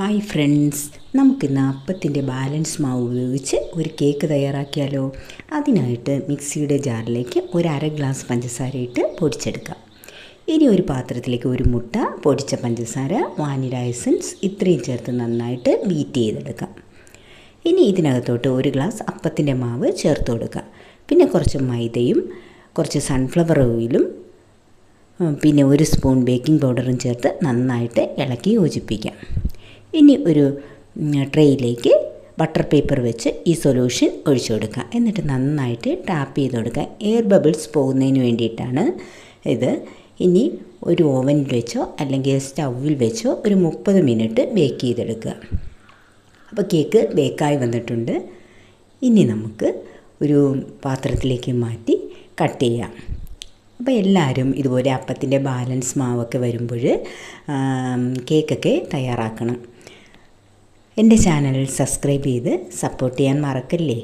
Hi friends നമുക്കിന്ന് അപ്പത്തിന്റെ balance മാവ് ഉപയോഗിച്ച് ഒരു കേക്ക് തയ്യാറാക്കിയാലോ? അതിനായിട്ട് മിക്സിയുടെ ജാറിലേക്ക് ഒരു അര ഗ്ലാസ് പഞ്ചസാര ഇട്ട് പൊടിച്ചെടുക്കാം. ഇനി ഒരു പാത്രത്തിലേക്ക് ഒരു മുട്ട പൊടിച്ച പഞ്ചസാര വാനില എസൻസ് ഇത്രയും ചേർത്ത് നന്നായിട്ട് ബീറ്റ് ചെയ്തെടുക്കാം. ഇനി ഇതിനകത്തോട്ട് ഒരു ഗ്ലാസ് അപ്പത്തിന്റെ മാവ് ചേർത്ത് കൊടുക്കുക പിന്നെ കുറച്ച് മൈദയും കുറച്ച് സൺഫ്ലവർ ഓയിലും പിന്നെ ഒരു സ്പൂൺ ബേക്കിംഗ് പൗഡറും ചേർത്ത് നന്നായിട്ട് ഇളക്കി യോജിപ്പിക്കാം. ഇനി ഒരു ട്രേയിലേക്ക് ബട്ടർ പേപ്പർ വെച്ച് ഈ സൊല്യൂഷൻ ഒഴിച്ചു കൊടുക്കുക. എന്നിട്ട് നന്നായിട്ട് ടാപ്പ് ചെയ്ത് കൊടുക്കുക. എയർ ബബിൾസ് പോകുന്നതിന് വേണ്ടിയിട്ടാണ് ഇത്. ഇനി ഒരു ഓവനിൽ വെച്ചോ അല്ലെങ്കിൽ സ്റ്റൗവിൽ വെച്ചോ ഒരു മുപ്പത് മിനിറ്റ് ബേക്ക് ചെയ്തെടുക്കുക. അപ്പോൾ കേക്ക് ബേക്കായി വന്നിട്ടുണ്ട്. ഇനി നമുക്ക് ഒരു പാത്രത്തിലേക്ക് മാറ്റി കട്ട് ചെയ്യാം. അപ്പോൾ എല്ലാവരും ഇതുപോലെ അപ്പത്തിന്റെ ബാലൻസ് മാവൊക്കെ വരുമ്പോൾ കേക്കൊക്കെ തയ്യാറാക്കണം. എന്റെ ചാനൽ സബ്സ്ക്രൈബ് ചെയ്ത് സപ്പോർട്ട് ചെയ്യാൻ മറക്കല്ലേ?